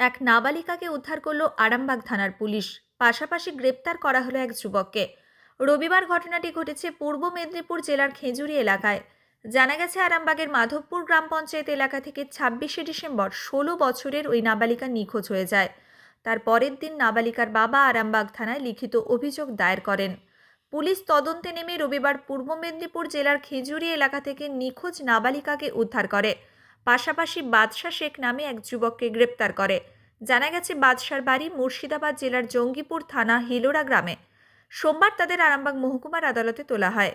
এক নাবালিকাকে উদ্ধার করল আরামবাগ থানার পুলিশ। পাশাপাশি গ্রেপ্তার করা হলো এক যুবককে। রবিবার ঘটনাটি ঘটেছে পূর্ব মেদিনীপুর জেলার খেজুরি এলাকায়। জানা গেছে, আরামবাগের মাধবপুর গ্রাম পঞ্চায়েত এলাকা থেকে ছাব্বিশে ডিসেম্বর ষোলো বছরের ওই নাবালিকা নিখোঁজ হয়ে যায়। তার পরের দিন নাবালিকার বাবা আরামবাগ থানায় লিখিত অভিযোগ দায়ের করেন। পুলিশ তদন্তে নেমে রবিবার পূর্ব মেদিনীপুর জেলার খেজুরি এলাকা থেকে নিখোঁজ নাবালিকাকে উদ্ধার করে। পাশাপাশি বাদশা শেখ নামে এক যুবককে গ্রেপ্তার করে। জানা গেছে, বাদশার বাড়ি মুর্শিদাবাদ জেলার জঙ্গিপুর থানা হিলোরা গ্রামে। সোমবার তাদের আরামবাগ মহকুমার আদালতে তোলা হয়।